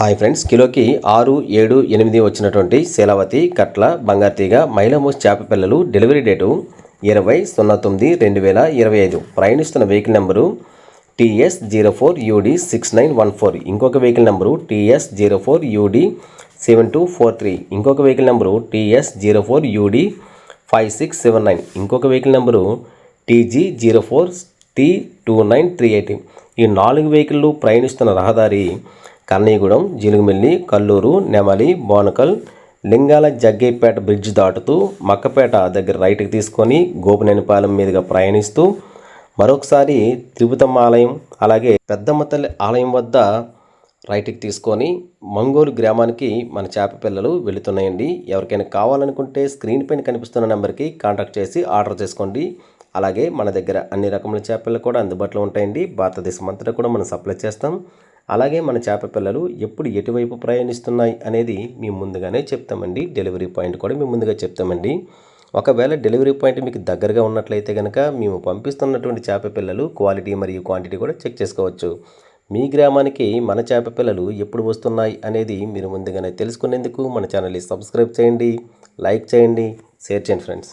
Hi friends కిలోకి ఆరు ఏడు ఎనిమిది వచ్చినటువంటి శీలావతి కట్ల బంగార్తీగ మైలమోస్ చేప పిల్లలు డెలివరీ డేటు ఇరవై సున్నా తొమ్మిది రెండు వేల ఇరవై ఐదు. ప్రయాణిస్తున్న vehicle number TS zero four UD six nine one four. ఇంకొక vehicle number TS zero four UD seven two four three. ఇంకొక vehicle number TS zero four UD five six seven nine. ఇంకొక vehicle number TG zero four T two nine three eight. ఈ నాలుగు వెహికల్లు ప్రయాణిస్తున్న రహదారి Kannaiahgudem Jilugumilli Kallur Nemali Bonakal Lingala Jaggaipeta bridge దాటుతూ మక్కపేట దగ్గర రైట్కి తీసుకొని గోపినేనిపాలెం మీదుగా ప్రయాణిస్తూ మరొకసారి తిరుపతమ్మ ఆలయం అలాగే పెద్దమ్మ తల్లి ఆలయం వద్ద రైట్కి తీసుకొని మంగోలు గ్రామానికి మన చేప పిల్లలు వెళుతున్నాయండి. ఎవరికైనా కావాలనుకుంటే స్క్రీన్ పైన కనిపిస్తున్న నెంబర్కి కాంటాక్ట్ చేసి ఆర్డర్ చేసుకోండి. అలాగే మన దగ్గర అన్ని రకముల చేపలు కూడా అందుబాటులో ఉంటాయండి. భారతదేశం అంతటా కూడా మనం సప్లై చేస్తాం. అలాగే మన చేప పిల్లలు ఎప్పుడు ఎటువైపు ప్రయాణిస్తున్నాయి అనేది మేము ముందుగానే చెప్తామండి. డెలివరీ పాయింట్ కూడా మేము ముందుగా చెప్తామండి. ఒకవేళ డెలివరీ పాయింట్ మీకు దగ్గరగా ఉన్నట్లయితే కనుక మేము పంపిస్తున్నటువంటి చేప పిల్లలు క్వాలిటీ మరియు క్వాంటిటీ కూడా చెక్ చేసుకోవచ్చు. మీ గ్రామానికి మన చేప పిల్లలు ఎప్పుడు వస్తున్నాయి అనేది మీరు ముందుగానే తెలుసుకునేందుకు మన ఛానల్ని సబ్స్క్రైబ్ చేయండి లైక్ చేయండి షేర్ చేయండి ఫ్రెండ్స్.